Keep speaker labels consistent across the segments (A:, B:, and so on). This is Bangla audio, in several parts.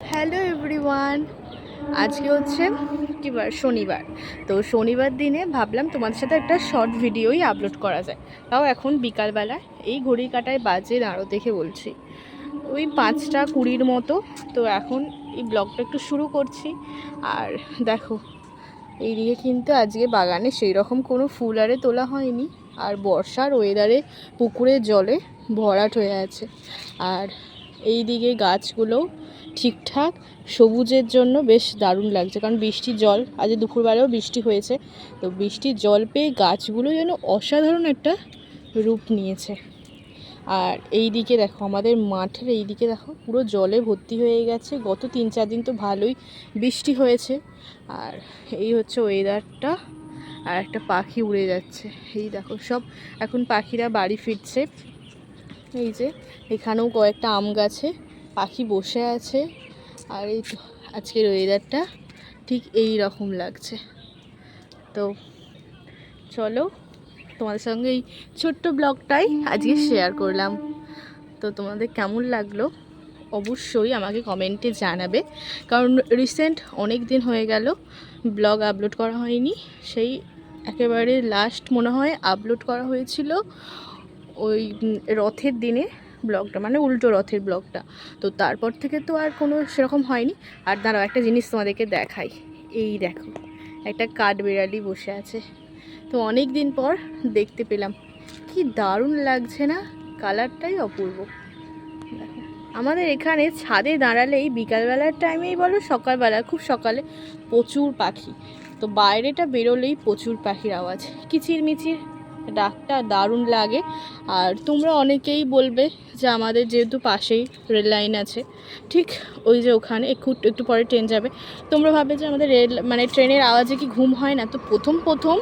A: হ্যালো এভরিওয়ান, আজকে হচ্ছে কি বার? শনিবার। তো শনিবার দিনে ভাবলাম তোমাদের সাথে একটা শর্ট ভিডিওই আপলোড করা যায়। তাও এখন বিকালবেলা, এই ঘড়ি কাটায় বাজে দাঁড়ো দেখে বলছি। ওই পাঁচটা কুড়ির মতো, তো এখন এই ব্লগটা একটু শুরু করছি। আর দেখো, এই এইদিকে কিন্তু আজকে বাগানে সেই রকম কোনো ফুল আরে তোলা হয়নি। আর বর্ষার ওয়েদারে পুকুরের জলে ভরাট হয়ে আছে। আর এই দিকে গাছগুলো ঠিকঠাক। সবুজের জন্য বেশ দারুণ লাগছে, কারণ বৃষ্টির জল, আজ দুপুরবেলাও বৃষ্টি হয়েছে। তো বৃষ্টির জল পেয়ে গাছগুলো যেন অসাধারণ একটা রূপ নিয়েছে। আর এই দিকে দেখো, আমাদের মাঠের এই দিকে দেখো, পুরো জলে ভর্তি হয়ে গেছে। গত তিন চার দিন তো ভালোই বৃষ্টি হয়েছে। আর এই হচ্ছে ওয়েদারটা আর একটা পাখি উড়ে যাচ্ছে। এই দেখো, সব এখন পাখিরা বাড়ি ফিরছে। এই যে, এখানেও কয়েকটা আম গাছে পাখি বসে আছে। আর এই আজকের ওয়েদারটা ঠিক এই রকম লাগছে। তো চলো, তোমাদের সঙ্গে এই ছোট্ট ব্লগটাই আজকে শেয়ার করলাম। তো তোমাদের কেমন লাগল? অবশ্যই আমাকে কমেন্টে জানাবে। কারণ রিসেন্ট অনেক দিন হয়ে গেল, ব্লগ আপলোড করা হয়নি। সেই একেবারে লাস্ট মনে হয় আপলোড করা হয়েছিল ওই রথের দিনে ব্লগটা মানে উল্টো রথের ব্লগটা। তো তারপর থেকে তো আর কোনো সেরকম হয়নি। আর দাঁড়াও, একটা জিনিস তোমাদেরকে দেখাই। এই দেখো, একটা কাঠবেড়ালি বসে আছে। তো অনেক দিন পর দেখতে পেলাম। কি দারুণ লাগছে না? কালারটাই অপূর্ব। আমাদের এখানে ছাদে দাঁড়ালেই বিকালবেলার টাইমেই বলো, সকালবেলা, খুব সকালে প্রচুর পাখি। তো বাইরেটা বেরোলেই প্রচুর পাখির আওয়াজ। কিচিরমিচির ডাকটা দারুণ লাগে। আর তোমরা অনেকেই বলবে যে আমাদের যেহেতু পাশেই রেল লাইন আছে, ঠিক ওই যে ওখানে একটু একটু পরে ট্রেন যাবে। তোমরা ভাবে যে আমাদের রেল মানে ট্রেনের আওয়াজে কি ঘুম হয় না? তো প্রথম প্রথম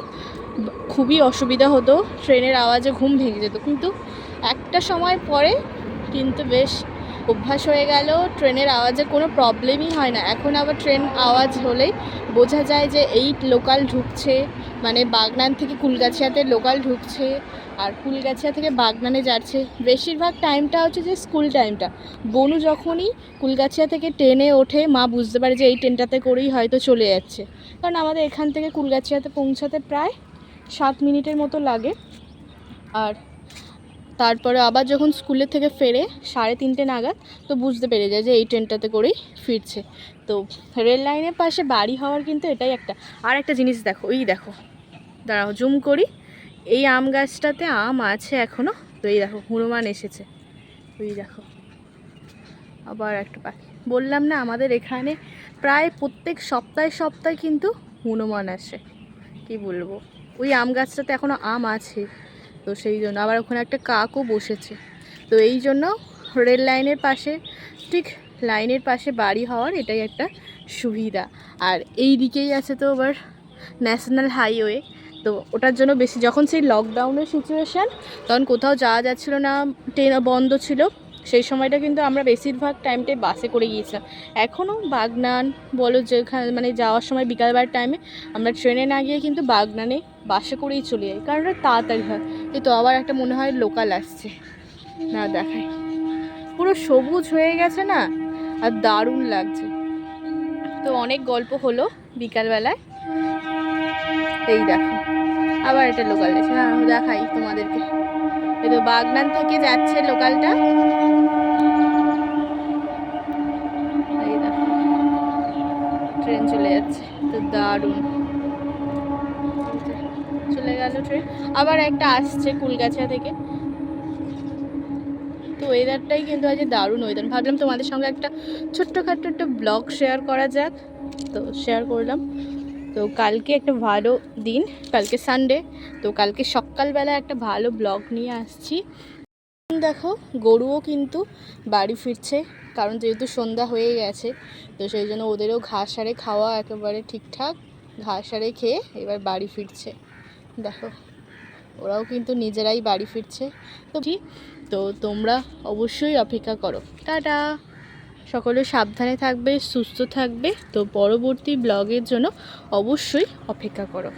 A: খুবই অসুবিধা হতো, ট্রেনের আওয়াজে ঘুম ভেঙে যেত। কিন্তু একটা সময় পরে কিন্তু বেশ অভ্যাস হয়ে গেল, ট্রেনের আওয়াজে কোনো প্রবলেমই হয় না। এখন আবার ট্রেন আওয়াজ হলেই বোঝা যায় যে এই লোকাল ঢুকছে মানে বাগনান থেকে কুলগাছিয়াতে লোকাল ঢুকছে, আর কুলগাছিয়া থেকে বাগনানে যাচ্ছে। বেশিরভাগ টাইমটা হচ্ছে যে স্কুল টাইমটা বনু যখনই কুলগাছিয়া থেকে ট্রেনে ওঠে, মা বুঝতে পারে যে এই ট্রেনটাতে করেই হয়তো চলে যাচ্ছে। কারণ আমাদের এখান থেকে কুলগাছিয়াতে পৌঁছাতে প্রায় সাত মিনিটের মতো লাগে। আর তারপরে আবার যখন স্কুলের থেকে ফেরে সাড়ে তিনটে নাগাদ, তো বুঝতে পেরে যায় যে এই ট্রেনটাতে করেই ফিরছে। তো রেল লাইনের পাশে বাড়ি হওয়ার কিন্তু এটাই একটা। আর একটা জিনিস দেখো ওই দেখো, দাঁড়াও জুম করি। এই আম গাছটাতে আম আছে এখনও তো এই দেখো, হনুমান এসেছে। ওই দেখো, আবার একটা পাখি। বললাম না, আমাদের এখানে প্রায় প্রত্যেক সপ্তাহে সপ্তাহে কিন্তু হনুমান আসে। কি বলব? ওই আম গাছটাতে এখনও আম আছে। তো সেই জন্য আবার ওখানে একটা কাকও বসেছে। তো এই জন্য রেল লাইনের পাশে, ঠিক লাইনের পাশে বাড়ি হওয়ার এটাই একটা সুবিধা। আর এই দিকেই আছে তো আবার ন্যাশনাল হাইওয়ে। তো ওটার জন্য বেশি, যখন সেই লকডাউনের সিচুয়েশান তখন কোথাও যাওয়া যাচ্ছিল না, ট্রেন বন্ধ ছিল, সেই সময়টা কিন্তু আমরা বেশিরভাগ টাইমটাই বাসে করে গিয়েছিলাম। এখনও বাগনান বলো যেখানে মানে যাওয়ার সময় বিকালবার টাইমে আমরা ট্রেনে না গিয়ে কিন্তু বাগনানে বাসে করেই চলে যাই, কারণ তাড়াতাড়ি হয়। এই তো আবার একটা মনে হয় লোকাল আসছে। না, দেখাই। পুরো সবুজ হয়ে গেছে না, আর দারুণ লাগছে। তো অনেক গল্প হলো বিকালবেলায়। এই দেখো, আবার এটা লোকাল এসে হ্যাঁ দেখাই তোমাদেরকে। এই তো বাগনান থেকে যাচ্ছে লোকালটা। এই দেখো, ট্রেন চলে যাচ্ছে, তো দারুণ। গেল ট্রেন। আবার একটা আসছে কুলগাছা থেকে। তো ওয়েদারটাই কিন্তু আজ দারুণ ওয়েদার ভাবলাম তোমাদের সঙ্গে একটা ছোট্টখাট্ট একটা ব্লগ শেয়ার করা যাক। তো শেয়ার করলাম। তো কালকে একটা ভালো দিন, কালকে সানডে তো কালকে সকালবেলা একটা ভালো ব্লগ নিয়ে আসছি। দেখো, গরুও কিন্তু বাড়ি ফিরছে, কারণ যেহেতু সন্ধ্যা হয়ে গেছে, তো সেই জন্য ওদেরও ঘাস আরে খাওয়া একেবারে ঠিকঠাক। ঘাস আরে খেয়ে এবার বাড়ি ফিরছে। দেখো, ওরাও কিন্তু নিজেরাই বাড়ি ফিরছে। তো ঠিক তো তোমরা অবশ্যই অপেক্ষা করো। টাটা! সকলে সাবধানে থাকবে, সুস্থ থাকবে। তো পরবর্তী ব্লগের জন্য অবশ্যই অপেক্ষা করো।